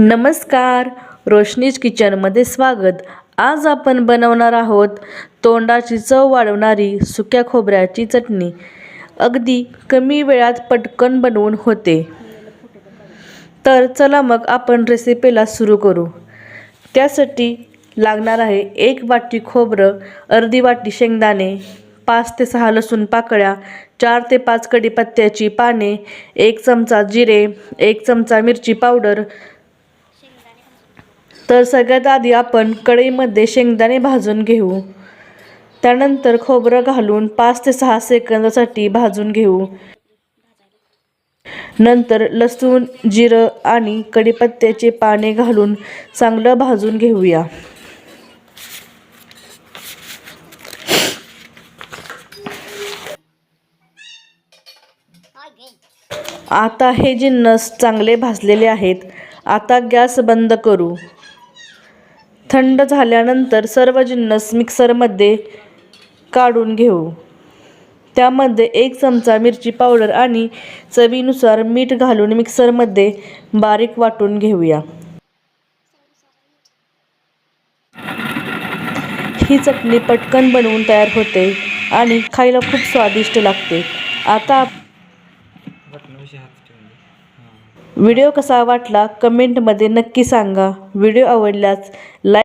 नमस्कार. रोशनीज किचनमध्ये स्वागत. आज आपण बनवणार आहोत तोंडाची चव वाढवणारी सुक्या खोबऱ्याची चटणी. अगदी कमी वेळात पटकन बनवून होते. तर चला मग आपण रेसिपीला सुरू करू. त्यासाठी लागणार आहे एक वाटी खोबरं अर्धी वाटी शेंगदाणे पाच ते सहा लसूण पाकळ्या चार ते पाच कढीपत्त्याची पाने एक चमचा जिरे एक चमचा मिरची पावडर तर सगळ्यात आधी आपण कढईमध्ये शेंगदाणे भाजून घेऊ. त्यानंतर खोबरं घालून पाच ते सहा सेकंदासाठी भाजून घेऊ. नंतर लसूण जिरं आणि कढीपत्त्याचे पाने घालून चांगलं भाजून घेऊया. आता हे जिन्नस चांगले भाजलेले आहेत आता गॅस बंद करू. थंड झाल्यानंतर सर्व जिन्नस मिक्सरमध्ये काढून घेऊ. त्यामध्ये एक चमचा मिरची पावडर आणि चवीनुसार मीठ घालून मिक्सरमध्ये बारीक वाटून घेऊया. ही चटणी पटकन बनवून तयार होते आणि खायला खूप स्वादिष्ट लागते. आता व्हिडिओ कसा वाटला कमेंटमध्ये नक्की सांगा. व्हिडिओ आवडल्यास लाईक